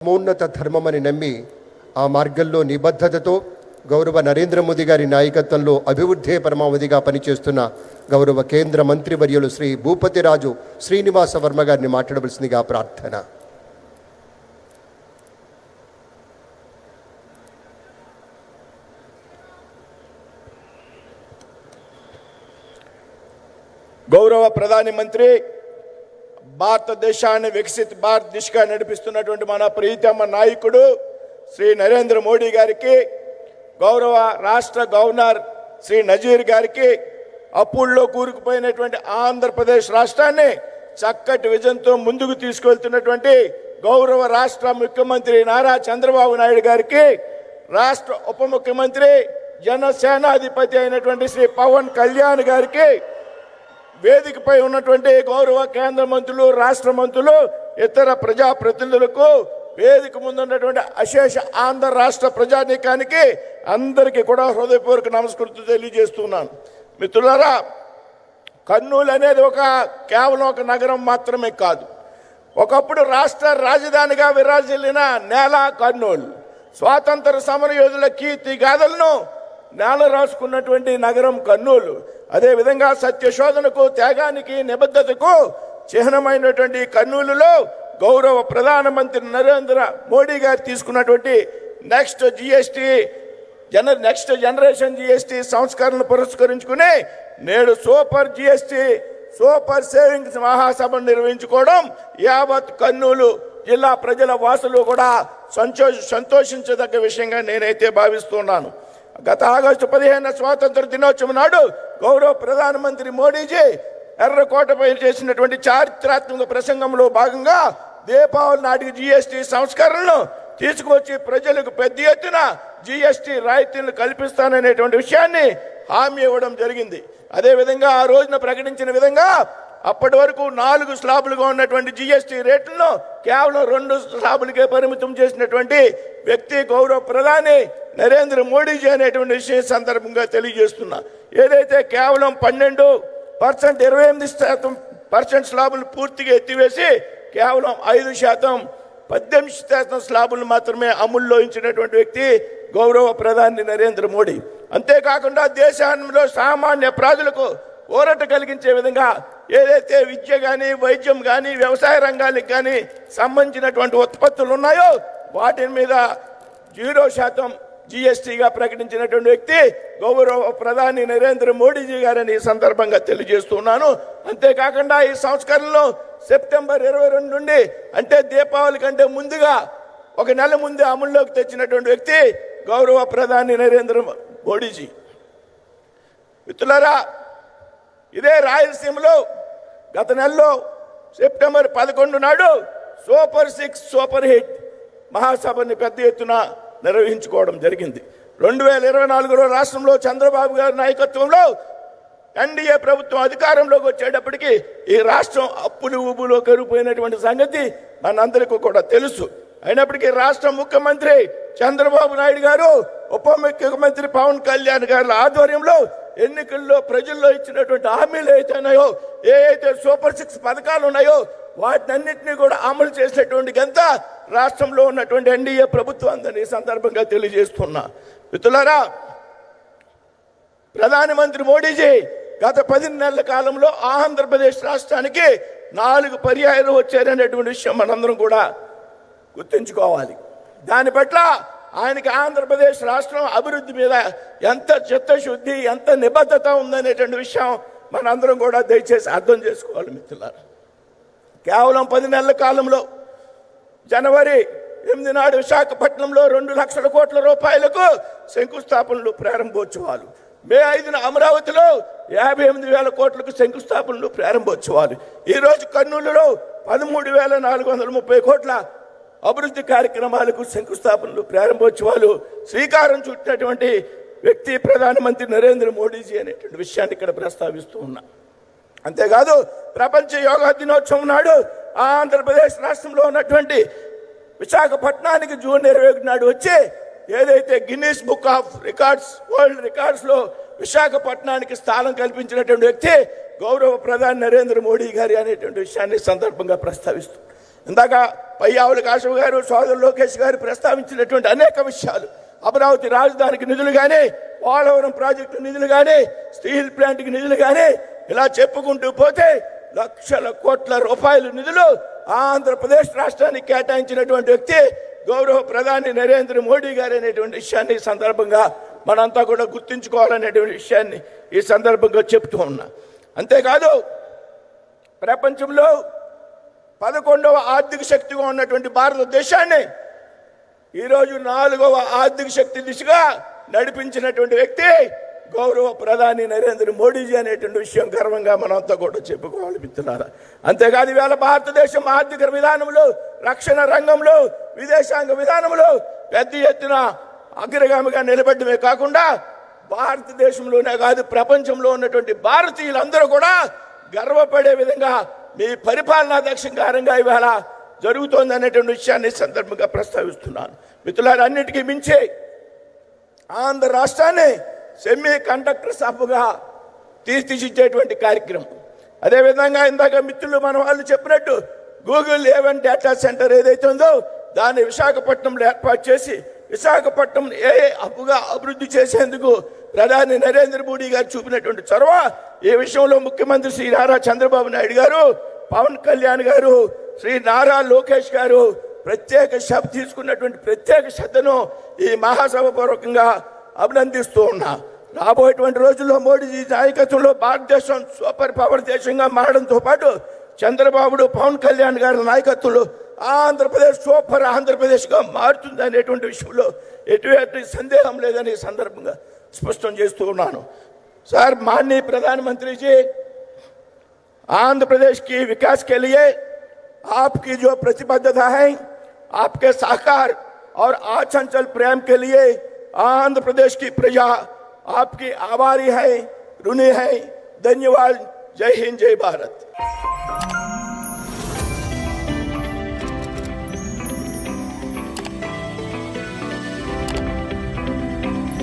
మౌన్నత ధర్మమని నమ్మి ఆ మార్గంలో నిబద్ధతతో గౌరవ నరేంద్ర మోదీ గారి నాయకత్వంలో అభివృద్ధే పరమావధిగా పనిచేస్తున్న గౌరవ కేంద్ర మంత్రివర్యులు శ్రీ భూపతిరాజు శ్రీనివాస వర్మ గారిని మాట్లాడవలసిందిగా ప్రార్థన. గౌరవ ప్రధాని మంత్రి భారతదేశాన్ని వికసిత భారత్ దిశగా నడిపిస్తున్నటువంటి మన ప్రీతమ నాయకుడు శ్రీ నరేంద్ర మోడీ గారికి గౌరవ రాష్ట్ర గవర్నర్ శ్రీ నజీర్ గారికి అప్పుల్లో కూరుకుపోయినటువంటి ఆంధ్రప్రదేశ్ రాష్ట్రాన్ని చక్కటి విజయంతో ముందుకు తీసుకెళ్తున్నటువంటి గౌరవ రాష్ట్ర ముఖ్యమంత్రి నారా చంద్రబాబు నాయుడు గారికి రాష్ట్ర ఉప ముఖ్యమంత్రి జనసేనాధిపతి అయినటువంటి శ్రీ పవన్ కళ్యాణ్ గారికి వేదికపై ఉన్నటువంటి గౌరవ కేంద్ర మంత్రులు రాష్ట్ర మంత్రులు ఇతర ప్రజాప్రతినిధులకు వేదిక ముందు ఉన్నటువంటి అశేష ఆంధ్ర రాష్ట్ర ప్రజానీకానికి అందరికీ కూడా హృదయపూర్వక నమస్కృతి తెలియజేస్తున్నాను. మిత్రులారా కర్నూలు అనేది ఒక కేవలం ఒక నగరం మాత్రమే కాదు. ఒకప్పుడు రాష్ట్ర రాజధానిగా విరాజిల్లిన నేల కర్నూలు. స్వాతంత్ర సమర యోధుల కీర్తి గాథలను నేల రాసుకున్నటువంటి నగరం కర్నూలు. అదేవిధంగా సత్యశోధనకు త్యాగానికి నిబద్ధతకు చిహ్నమైనటువంటి కర్నూలులో గౌరవ ప్రధానమంత్రి నరేంద్ర మోడీ గారు తీసుకున్నటువంటి నెక్స్ట్ జిఎస్టి జన నెక్స్ట్ జనరేషన్ జిఎస్టి సంస్కరణను పురస్కరించుకుని నేడు సూపర్ జిఎస్టి సూపర్ సేవింగ్స్ మహాసభను నిర్వహించుకోవడం యావత్ కర్నూలు జిల్లా ప్రజల వాసులు కూడా సంతోష సంతోషించదగ్గ విషయంగా నేనైతే భావిస్తున్నాను. గత ఆగస్టు పదిహేను స్వాతంత్ర దినోత్సవం నాడు గౌరవ ప్రధానమంత్రి మోడీజీ ఎర్రకోటపై చేసినటువంటి చారిత్రాత్మక ప్రసంగంలో భాగంగా దీపావళి నాటికి జీఎస్టీ సంస్కరణలు తీసుకొచ్చి ప్రజలకు పెద్ద ఎత్తున జీఎస్టీ రాయితీలను కల్పిస్తాననేటువంటి విషయాన్ని హామీ ఇవ్వడం జరిగింది. అదేవిధంగా ఆ రోజున ప్రకటించిన విధంగా అప్పటి వరకు నాలుగు స్లాబులుగా ఉన్నటువంటి జిఎస్టీ రేట్లను కేవలం రెండు స్లాబులకే పరిమితం చేసినటువంటి వ్యక్తి గౌరవ ప్రధాని నరేంద్ర మోడీజీ అనేటువంటి విషయం సందర్భంగా తెలియజేస్తున్నా. ఏదైతే కేవలం పన్నెండు పర్సెంట్ ఇరవై ఎనిమిది శాతం పర్సెంట్ స్లాబులు పూర్తిగా ఎత్తివేసి కేవలం ఐదు శాతం పద్దెనిమిది శాతం స్లాబులు మాత్రమే అమల్లో ఉంచినటువంటి వ్యక్తి గౌరవ ప్రధాని నరేంద్ర మోడీ. అంతేకాకుండా దేశంలో సామాన్య ప్రజలకు ఊరట కలిగించే విధంగా ఏదైతే విద్య కానీ వైద్యం కానీ వ్యవసాయ రంగానికి కానీ సంబంధించినటువంటి ఉత్పత్తులు ఉన్నాయో వాటి మీద జీరో శాతం జిఎస్టీగా ప్రకటించినటువంటి వ్యక్తి గౌరవ ప్రధాని నరేంద్ర మోడీజీ గారని ఈ సందర్భంగా తెలియజేస్తున్నాను. అంతేకాకుండా ఈ సంస్కరణలో సెప్టెంబర్ ఇరవై రెండు నుండి అంటే దీపావళి కంటే ముందుగా ఒక నెల ముందు అమల్లోకి తెచ్చినటువంటి వ్యక్తి గౌరవ ప్రధాని నరేంద్ర మోడీజీ. మిత్రులారా ఇదే రాయలసీమలో గత నెలలో సెప్టెంబర్ పదకొండు నాడు సూపర్ సిక్స్ సూపర్ హిట్ మహాసభని పెద్ద ఎత్తున నిర్వహించుకోవడం జరిగింది. రెండు వేల ఇరవై నాలుగులో రాష్ట్రంలో చంద్రబాబు గారి నాయకత్వంలో ఎన్డీఏ ప్రభుత్వం అధికారంలోకి వచ్చేటప్పటికి ఈ రాష్ట్రం అప్పులు ఊబులో కరిగిపోయినటువంటి సంగతి మనందరికీ కూడా తెలుసు. అయినప్పటికీ రాష్ట్ర ముఖ్యమంత్రి చంద్రబాబు నాయుడు గారు ఉప ముఖ్యమంత్రి పవన్ కళ్యాణ్ గారి ఆధ్వర్యంలో ఎన్నికల్లో ప్రజల్లో ఇచ్చినటువంటి హామీలు అయితే ఉన్నాయో ఏ అయితే సూపర్ సిక్స్ పథకాలు ఉన్నాయో వాటినన్నింటినీ కూడా అమలు చేసినటువంటి గంత రాష్ట్రంలో ఉన్నటువంటి ఎన్డీఏ ప్రభుత్వం అందని సందర్భంగా తెలియజేస్తున్నా. మిత్రులారా ప్రధానమంత్రి మోడీజీ గత పది నెలల కాలంలో ఆంధ్రప్రదేశ్ రాష్ట్రానికి నాలుగు పర్యాయాలు వచ్చారనేటువంటి విషయం మనందరం కూడా గుర్తుంచుకోవాలి. దాని పట్ల ఆయనకి ఆంధ్రప్రదేశ్ రాష్ట్రం అభివృద్ధి మీద ఎంత చిత్తశుద్ధి ఎంత నిబద్ధత ఉందనేటువంటి విషయం మనందరం కూడా దయచేసి అర్థం చేసుకోవాలి మిత్రులారా. కేవలం పది నెలల కాలంలో జనవరి ఎనిమిది నాడు విశాఖపట్నంలో రెండు లక్షల కోట్ల రూపాయలకు శంకుస్థాపనలు ప్రారంభోత్సవాలు. మే ఐదున అమరావతిలో యాభై ఎనిమిది వేల కోట్లకు శంకుస్థాపనలు ప్రారంభోత్సవాలు. ఈరోజు కర్నూలులో పదమూడు వేల నాలుగు వందల ముప్పై కోట్ల అభివృద్ధి కార్యక్రమాలకు శంకుస్థాపనలు ప్రారంభోత్సవాలు శ్రీకారం చుట్టినటువంటి వ్యక్తి ప్రధానమంత్రి నరేంద్ర మోడీజీ అనేటువంటి విషయాన్ని ఇక్కడ ప్రస్తావిస్తూ ఉన్నా. అంతేకాదు ప్రపంచ యోగా దినోత్సవం నాడు ఆంధ్రప్రదేశ్ రాష్ట్రంలో ఉన్నటువంటి విశాఖపట్నానికి జూన్ ఇరవై ఒకటి నాడు వచ్చి ఏదైతే Guinness book of records world రికార్డ్స్లో విశాఖపట్నానికి స్థానం కల్పించినటువంటి వ్యక్తి గౌరవ ప్రధాని నరేంద్ర మోడీ గారి అనేటువంటి విషయాన్ని సందర్భంగా ప్రస్తావిస్తూ ఇందాక పయ్యావుల కాశవ గారు సోదరు లోకేష్ గారు ప్రస్తావించినటువంటి అనేక విషయాలు. అమరావతి రాజధానికి నిధులు కానీ పోలవరం ప్రాజెక్టు నిధులు కానీ స్టీల్ ప్లాంట్కి నిధులు కానీ ఇలా చెప్పుకుంటూ పోతే లక్షల కోట్ల రూపాయల నిధులు ఆంధ్రప్రదేశ్ రాష్ట్రానికి కేటాయించినటువంటి వ్యక్తి గౌరవ ప్రధాని నరేంద్ర మోడీ గారు అనేటువంటి విషయాన్ని ఈ సందర్భంగా మనంతా కూడా గుర్తుంచుకోవాలనేటువంటి విషయాన్ని ఈ సందర్భంగా చెప్తూ ఉన్నా. అంతేకాదు ప్రపంచంలో పదకొండవ ఆర్థిక శక్తిగా ఉన్నటువంటి భారతదేశాన్ని ఈరోజు నాలుగవ ఆర్థిక శక్తి దిశగా నడిపించినటువంటి వ్యక్తి గౌరవ ప్రధాని నరేంద్ర మోడీజీ అనేటువంటి విషయం గర్వంగా మనంతా కూడా చెప్పుకోవాలి మిత్రులారా. అంతేకాదు ఇవాళ భారతదేశం ఆర్థిక విధానంలో రక్షణ రంగంలో విదేశాంగ విధానంలో పెద్ద ఎత్తున అగ్రగామిగా నిలబడమే కాకుండా భారతదేశంలోనే కాదు ప్రపంచంలో ఉన్నటువంటి భారతీయులందరూ కూడా గర్వపడే విధంగా మీ పరిపాలనా కారణంగా ఇవాళ జరుగుతోంది అనేటువంటి విషయాన్ని సందర్భంగా ప్రస్తావిస్తున్నాను. మిత్రులారు అన్నిటికీ మించి ఆంధ్ర రాష్ట్రాన్ని సెమీ కండక్టర్ సభగా తీర్చిదిద్దేటువంటి కార్యక్రమం. అదేవిధంగా ఇందాక మిత్రులు మన వాళ్ళు చెప్పినట్టు గూగుల్ ఏవన్ డేటా సెంటర్ ఏదైతే ఉందో దాన్ని విశాఖపట్నంలో ఏర్పాటు చేసి విశాఖపట్నం ఏ అప్పుగా అభివృద్ధి చేసేందుకు ప్రధాని నరేంద్ర మోడీ గారు చూపినటువంటి చొరవ ఈ విషయంలో ముఖ్యమంత్రి శ్రీ నారా చంద్రబాబు నాయుడు గారు పవన్ కళ్యాణ్ గారు శ్రీ నారా లోకేష్ గారు ప్రత్యేక శ్రద్ధ తీసుకున్నటువంటి ప్రత్యేక శ్రద్ధను ఈ మహాసభ పూర్వకంగా అభినందిస్తూ ఉన్నా. రాబోయేటువంటి రోజుల్లో మోడీజీ నాయకత్వంలో భారతదేశం సూపర్ పవర్ దేశంగా మారడంతో పాటు చంద్రబాబుడు పవన్ కళ్యాణ్ గారి నాయకత్వంలో ఆంధ్రప్రదేశ్ సూపర్ ఆంధ్రప్రదేశ్గా మారుతుంది అనేటువంటి విషయంలో ఎటువంటి సందేహం లేదని సందర్భంగా స్పష్టం చేస్తూ ఉన్నాను. सर, माननीय प्रधानमंत्री जी, आंध्र प्रदेश की विकास के लिए आपकी जो प्रतिबद्धता है, आपके साकार और आचंचल प्रेम के लिए आंध्र प्रदेश की प्रजा आपकी आभारी है, ऋणी है। धन्यवाद। जय हिंद, जय भारत।